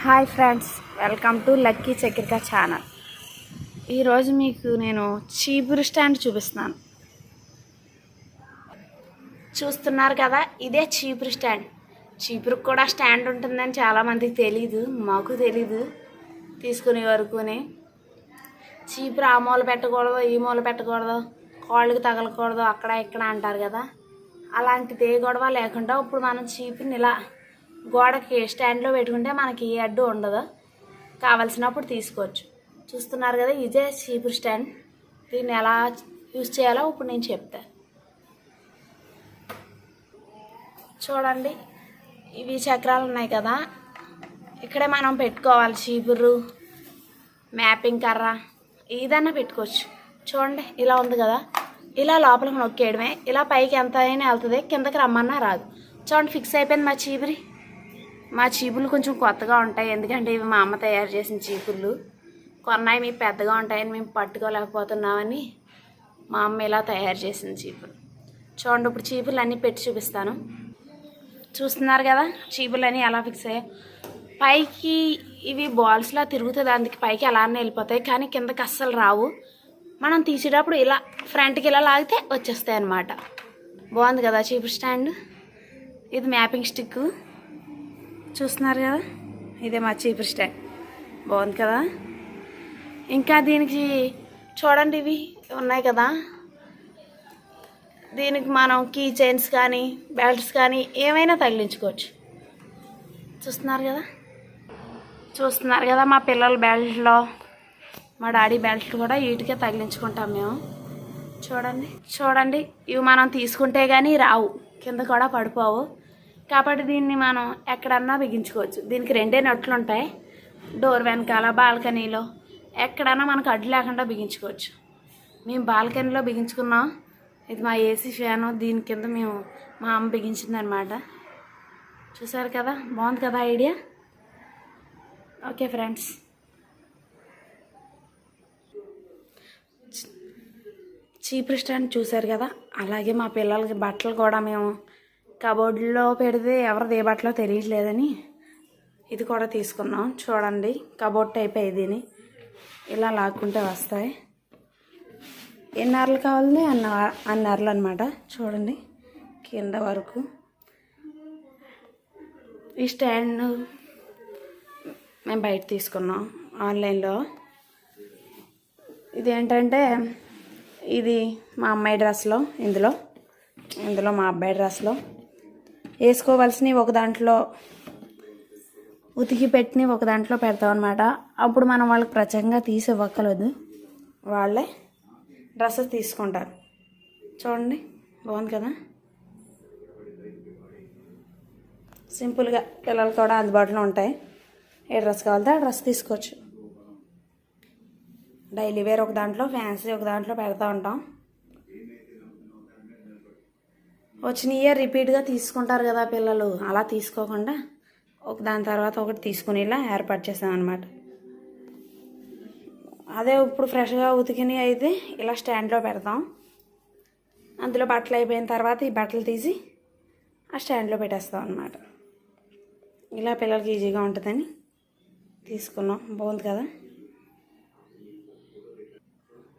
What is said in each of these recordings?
Hi friends welcome to lucky Chakrika channel. ఈరోజు మీకు నేను చీపురు స్టాండ్ చూపిస్తున్నాను. చూస్తున్నారు కదా ఇదే చీపురు స్టాండ్. చీపురుకు కూడా స్టాండ్ ఉంటుందని చాలామందికి తెలీదు మాకు తెలీదు తీసుకునే వరకునే. చీపురు ఆ మూల పెట్టకూడదు ఈ మూల పెట్టకూడదు కాళ్ళకి తగలకూడదు అక్కడ ఇక్కడ అంటారు కదా. అలాంటిది ఏ గొడవ లేకుండా ఇప్పుడు మనం చీపుని ఇలా గోడకి స్టాండ్లో పెట్టుకుంటే మనకి ఏ అడ్డు ఉండదు. కావలసినప్పుడు తీసుకోవచ్చు. చూస్తున్నారు కదా ఇదే చీపురు స్టాండ్. దీన్ని ఎలా యూజ్ చేయాలో ఇప్పుడు నేను చెప్తాను చూడండి ఇవి చక్రాలు ఉన్నాయి కదా. ఇక్కడే మనం పెట్టుకోవాలి చీపురు మ్యాపింగ్ కర్ర ఏదైనా పెట్టుకోవచ్చు. చూడండి ఇలా ఉంది కదా. ఇలా లోపలికి నొక్కేయడమే. ఇలా పైకి ఎంత అయినా వెళ్తుంది కిందకి రమ్మన్నా రాదు. చూడండి ఫిక్స్ అయిపోయింది మా చీపురి. మా చీపులు కొంచెం కొత్తగా ఉంటాయి. ఎందుకంటే ఇవి మా అమ్మ తయారు చేసిన చీపుళ్ళు. కొన్నాయి మీ పెద్దగా ఉంటాయని మేము పట్టుకోలేకపోతున్నామని మా అమ్మ ఇలా తయారు చేసిన చీపులు. చూడండి ఇప్పుడు చీపులు అన్నీ పెట్టి చూపిస్తాను. చూస్తున్నారు కదా చీపులన్నీ ఎలా ఫిక్స్ అయ్యాయి? పైకి ఇవి బాల్స్లా తిరుగుతుంది. అందుకే పైకి అలానే వెళ్ళిపోతాయి. కానీ కిందకి అస్సలు రావు. మనం తీసేటప్పుడు ఇలా ఫ్రంట్కి ఇలా లాగితే వచ్చేస్తాయి అన్నమాట. బాగుంది కదా చీపు స్టాండ్ ఇది మ్యాపింగ్ స్టిక్ చూస్తున్నారు కదా? ఇదే మా చీపురు స్టాండ్ బాగుంది కదా? ఇంకా దీనికి చూడండి ఇవి ఉన్నాయి కదా? దీనికి మనం కీ చైన్స్ కానీ బెల్ట్స్ కానీ ఏమైనా తగిలించుకోవచ్చు. చూస్తున్నారు కదా? చూస్తున్నారు కదా మా పిల్లల బెల్ట్లో మా డాడీ బెల్ట్ కూడా వీటికే తగిలించుకుంటాం మేము. చూడండి. చూడండి. ఇవి మనం తీసుకుంటే కానీ రావు. కింద కూడా పడిపోవు. కాబట్టి దీన్ని మనం ఎక్కడన్నా బిగించుకోవచ్చు. దీనికి రెండే నట్లు ఉంటాయి డోర్ వెనకాల బాల్కనీలో. ఎక్కడన్నా మనకు అడ్డు లేకుండా బిగించుకోవచ్చు. మేము బాల్కనీలో బిగించుకున్నాం. ఇది మా ఏసీ ఫ్యాను. దీని కింద మేము మా అమ్మ బిగించిందనమాట. చూసారు కదా? బాగుంది కదా idea? Okay friends. Cheap stand చూసారు కదా? అలాగే మా పిల్లలకి బట్టలు కూడా మేము కబోర్డ్లో పెడితే ఎవరిది ఏ బట్టలో తెలియట్లేదని ఇది కూడా తీసుకున్నాం చూడండి కబోర్డ్ టైప్ దీని. ఇలా లాక్కుంటే వస్తాయి. ఎన్ని అరలు కావాలి అన్న అన్ని అనమాట చూడండి కింద వరకు. ఈ స్టాండ్ మేము బయట తీసుకున్నాం ఆన్లైన్లో. ఇది ఏంటంటే ఇది మా అమ్మాయి డ్రెస్లో ఇందులో. ఇందులో మా అబ్బాయి డ్రెస్లో. వేసుకోవాల్సినవి ఒక దాంట్లో ఉతికి పెట్టిన ఒక దాంట్లో పెడతాం అనమాట అప్పుడు మనం వాళ్ళకి ప్రత్యేకంగా తీసి ఇవ్వక్కలేదు వాళ్ళే డ్రెస్సెస్ తీసుకుంటారు. చూడండి బాగుంది కదా? సింపుల్గా పిల్లలు కూడా అందుబాటులో ఉంటాయి. ఏ డ్రెస్ కావాలంటే ఆ డ్రెస్ తీసుకోవచ్చు. డైలీ వేర్ ఒక దాంట్లో ఫ్యాన్సీ ఒక దాంట్లో పెడతా ఉంటాం. వచ్చిన ఇయర్ రిపీట్గా తీసుకుంటారు కదా పిల్లలు. అలా తీసుకోకుండా ఒక దాని తర్వాత ఒకటి తీసుకుని ఇలా ఏర్పాటు చేసామన్నమాట అదే ఇప్పుడు ఫ్రెష్గా ఉతికినవి అయితే ఇలా స్టాండ్లో పెడతాం. అందులో బట్టలు అయిపోయిన తర్వాత ఈ బట్టలు తీసి ఆ స్టాండ్లో పెట్టేస్తాం అనమాట ఇలా పిల్లలకి ఈజీగా ఉంటుందని తీసుకున్నాం. బాగుంది కదా?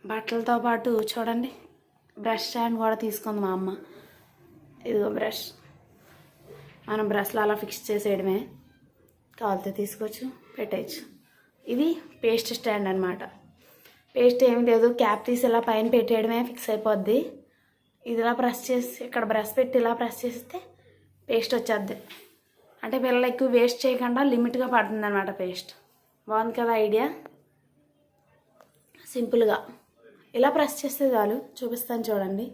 బట్టలతో పాటు చూడండి బ్రష్ స్టాండ్ కూడా తీసుకుంది మా అమ్మ. ఇదిగో బ్రష్. మనం బ్రష్లో అలా ఫిక్స్ చేసేయడమే. కావాలితే తీసుకోవచ్చు పెట్టేయచ్చు. ఇది పేస్ట్ స్టాండ్ అనమాట పేస్ట్ ఏమి లేదు క్యాప్ తీసి ఇలా పైన పెట్టేయడమే ఫిక్స్ అయిపోద్ది. ఇది ఇలా ప్రెస్ చేసి ఇక్కడ బ్రష్ పెట్టి ఇలా ప్రెస్ చేస్తే పేస్ట్ వచ్చేద్ది. అంటే పిల్లలు ఎక్కువ వేస్ట్ చేయకుండా లిమిట్గా పడుతుంది అనమాట పేస్ట్. బాగుంది కదా ఐడియా? సింపుల్గా. ఇలా ప్రెస్ చేస్తే చాలు. చూపిస్తాను చూడండి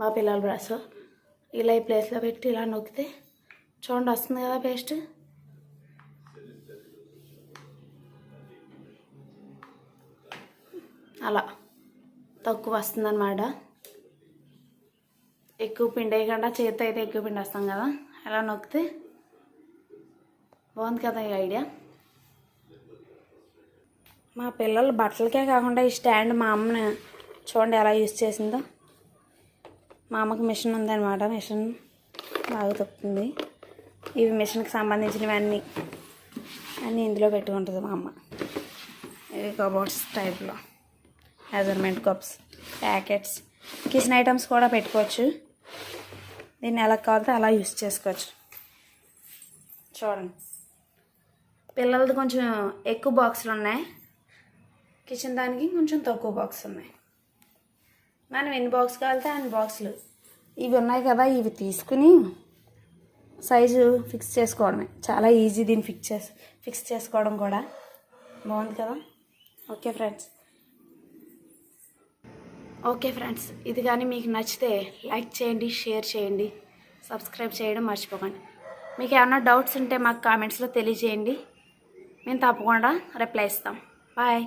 మా పిల్లల బ్రష్ ఇలా ఈ ప్లేస్లో పెట్టి ఇలా నొక్కితే చూడండి వస్తుంది కదా పేస్ట్ అలా తక్కువ వస్తుందన్నమాట. ఎక్కువ పిండి వేయకుండా చేతితో అయితే ఎక్కువ పిండి వస్తాం కదా అలా నొక్కితే బాగుంది కదా ఈ ఐడియా మా పిల్లలు బట్టలకే కాకుండా ఈ స్టాండ్ మా అమ్మని చూడండి ఎలా యూజ్ చేసిందో. మా అమ్మకి మిషన్ ఉందన్నమాట. మిషన్ బాగా తొక్కుతుంది. ఇవి మిషన్కి సంబంధించినవన్నీ అన్నీ ఇందులో పెట్టుకుంటుంది మా అమ్మ. ఇవి కబోర్డ్స్ టైప్లో. Measurement cups packets kitchen items కూడా పెట్టుకోవచ్చు. దీన్ని ఎలా కావాలంటే అలా యూస్ చేసుకోవచ్చు. చూడండి. పిల్లలది కొంచెం ఎక్కువ బాక్సులు ఉన్నాయి. కిచెన్ దానికి కొంచెం తక్కువ బాక్స్ ఉన్నాయి. మనం ఎన్ని బాక్స్ కావాలితే అన్ని బాక్సులు. ఇవి ఉన్నాయి కదా ఇవి తీసుకుని సైజు ఫిక్స్ చేసుకోవడమే. చాలా ఈజీ దీన్ని ఫిక్స్ చేసి ఫిక్స్ చేసుకోవడం కూడా. బాగుంది కదా? Okay friends. ఓకే ఫ్రెండ్స్ ఇది కానీ మీకు నచ్చితే లైక్ చేయండి షేర్ చేయండి సబ్స్క్రైబ్ చేయడం మర్చిపోకండి. మీకు ఏమైనా డౌట్స్ ఉంటే మాకు కామెంట్స్లో తెలియజేయండి. మేము తప్పకుండా రిప్లై ఇస్తాం. బాయ్.